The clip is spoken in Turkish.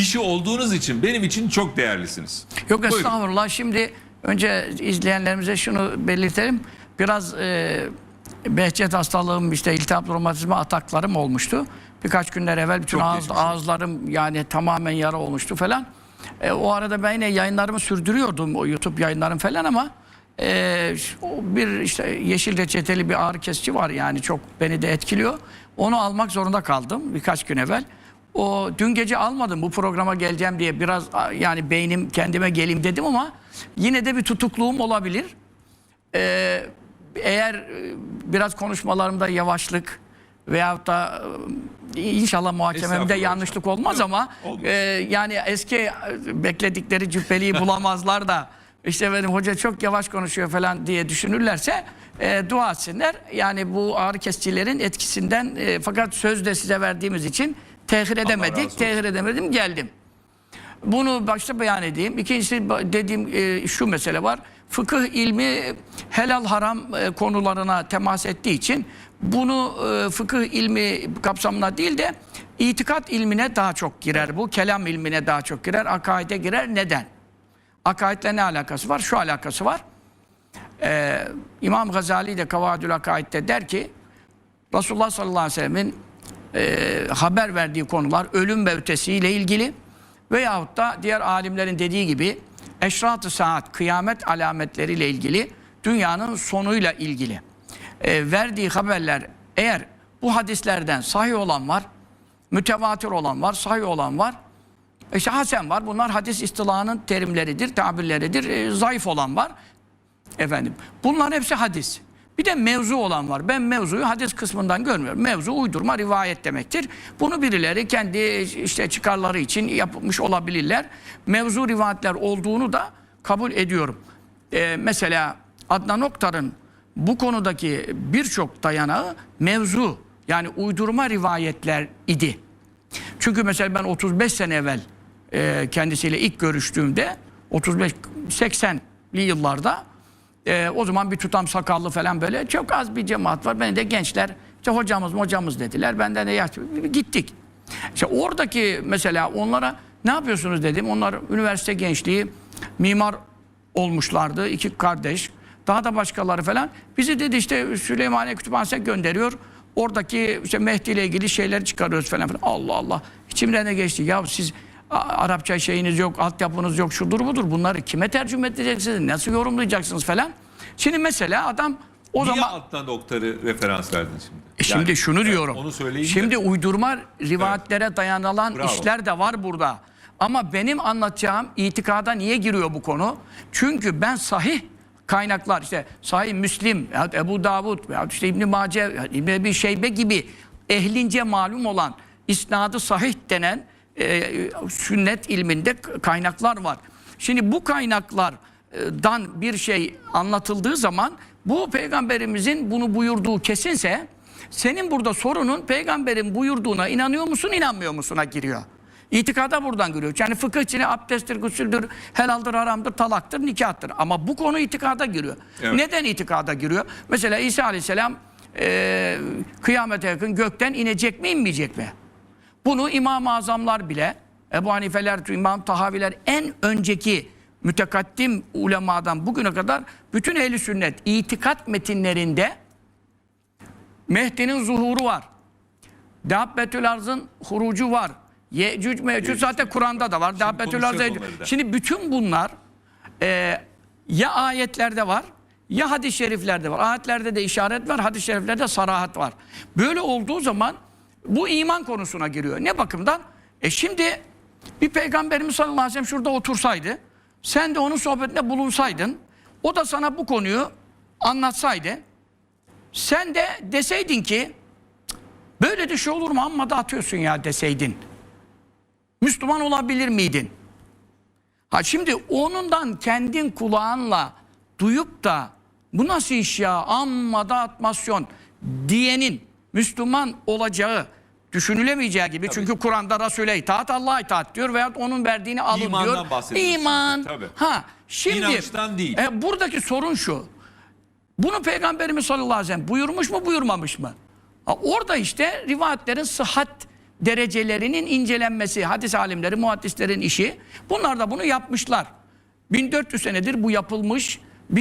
kişi olduğunuz için benim için çok değerlisiniz. Yok Buyurun. estağfurullah. Şimdi önce izleyenlerimize şunu belirtelim. Biraz e, Behçet hastalığım işte iltihap romatizma ataklarım olmuştu. Birkaç günler evvel bütün Çok ağız, geçmiş olsun. ağızlarım yani tamamen yara olmuştu falan. E, o arada ben yine yayınlarımı sürdürüyordum o YouTube yayınlarım falan ama e, o bir işte yeşil reçeteli bir ağrı kesici var yani çok beni de etkiliyor. Onu almak zorunda kaldım birkaç gün evvel. O dün gece almadım bu programa geleceğim diye biraz yani beynim kendime geleyim dedim ama yine de bir tutukluğum olabilir. Ee, eğer e, biraz konuşmalarımda yavaşlık veyahut da e, inşallah muhakememde yanlışlık olmaz ama olmaz. e, yani eski e, bekledikleri cübbeliği bulamazlar da işte benim hoca çok yavaş konuşuyor falan diye düşünürlerse e, dua etsinler. Yani bu ağrı kesicilerin etkisinden e, fakat söz de size verdiğimiz için tehir edemedik. Tehir edemedim geldim. Bunu başta beyan edeyim. İkincisi dediğim e, şu mesele var. Fıkıh ilmi helal haram e, konularına temas ettiği için bunu e, fıkıh ilmi kapsamına değil de itikat ilmine daha çok girer bu. Kelam ilmine daha çok girer. Akaide girer. Neden? Akaidle ne alakası var? Şu alakası var. Ee, İmam Gazali de Kavadül Akaid'de der ki Resulullah sallallahu aleyhi ve sellemin e, haber verdiği konular ölüm ve ötesiyle ilgili veyahut da diğer alimlerin dediği gibi eşrat-ı saat, kıyamet alametleriyle ilgili dünyanın sonuyla ilgili e, verdiği haberler eğer bu hadislerden sahih olan var, mütevatir olan var, sahih olan var, işte hasen var. Bunlar hadis istilahının terimleridir, tabirleridir. E, zayıf olan var. Efendim. Bunların hepsi hadis. Bir de mevzu olan var. Ben mevzuyu hadis kısmından görmüyorum. Mevzu uydurma rivayet demektir. Bunu birileri kendi işte çıkarları için yapmış olabilirler. Mevzu rivayetler olduğunu da kabul ediyorum. Ee, mesela Adnan Oktar'ın bu konudaki birçok dayanağı mevzu yani uydurma rivayetler idi. Çünkü mesela ben 35 sene evvel e, kendisiyle ilk görüştüğümde 35 80'li yıllarda e, o zaman bir tutam sakallı falan böyle çok az bir cemaat var. Beni de gençler işte hocamız hocamız dediler. Benden de yaş gittik. İşte oradaki mesela onlara ne yapıyorsunuz dedim. Onlar üniversite gençliği mimar olmuşlardı. iki kardeş. Daha da başkaları falan. Bizi dedi işte Süleymaniye Kütüphanesi'ne gönderiyor. Oradaki işte Mehdi ile ilgili şeyleri çıkarıyoruz falan filan. Allah Allah. İçimden ne geçti? Ya siz Arapça şeyiniz yok, altyapınız yok, şudur budur. Bunları kime tercüme edeceksiniz? Nasıl yorumlayacaksınız falan. Şimdi mesela adam o Niye zaman alttan doktoru referans verdin şimdi? e şimdi Yani, şunu evet, diyorum. Onu söyleyeyim de. Şimdi uydurma rivayetlere dayanılan Bravo. işler de var burada. Ama benim anlatacağım itikada niye giriyor bu konu? Çünkü ben sahih kaynaklar işte Sahih Müslim, ya Ebu Davud, işte İbn Mace, İbn Ebi Şeybe gibi ehlince malum olan isnadı sahih denen e, sünnet ilminde kaynaklar var. Şimdi bu kaynaklardan bir şey anlatıldığı zaman bu peygamberimizin bunu buyurduğu kesinse senin burada sorunun peygamberin buyurduğuna inanıyor musun inanmıyor musuna giriyor. İtikada buradan giriyor. Yani fıkıh içine abdesttir, gusüldür, helaldir, haramdır, talaktır, nikahtır. Ama bu konu itikada giriyor. Evet. Neden itikada giriyor? Mesela İsa Aleyhisselam e, kıyamete yakın gökten inecek mi inmeyecek mi? Bunu İmam-ı Azamlar bile, Ebu Hanifeler, İmam Tahaviler en önceki mütekaddim ulemadan bugüne kadar bütün ehli sünnet itikat metinlerinde Mehdi'nin zuhuru var. Dabbetül Arz'ın hurucu var. Yecüc mecüc zaten Kur'an'da da var. Dabbetül Arz. konuşacağız onları da. Şimdi bütün bunlar e, ya ayetlerde var ya hadis-i şeriflerde var. Ayetlerde de işaret var, hadis-i şeriflerde sarahat var. Böyle olduğu zaman bu iman konusuna giriyor. Ne bakımdan? E şimdi bir peygamberimiz sallallahu aleyhi ve sellem şurada otursaydı, sen de onun sohbetinde bulunsaydın, o da sana bu konuyu anlatsaydı, sen de deseydin ki böyle de şey olur mu amma da atıyorsun ya deseydin. Müslüman olabilir miydin? Ha şimdi onundan kendin kulağınla duyup da bu nasıl iş ya amma da atmasyon diyenin Müslüman olacağı düşünülemeyeceği gibi. Çünkü Kur'an'da Resul'e itaat Allah'a itaat diyor veya onun verdiğini alın İmandan diyor. İman. tabii. Ha şimdi İnançtan değil. e, buradaki sorun şu. Bunu Peygamberimiz sallallahu aleyhi ve sellem buyurmuş mu buyurmamış mı? Ha, orada işte rivayetlerin sıhhat derecelerinin incelenmesi. Hadis alimleri, muhaddislerin işi. Bunlar da bunu yapmışlar. 1400 senedir bu yapılmış.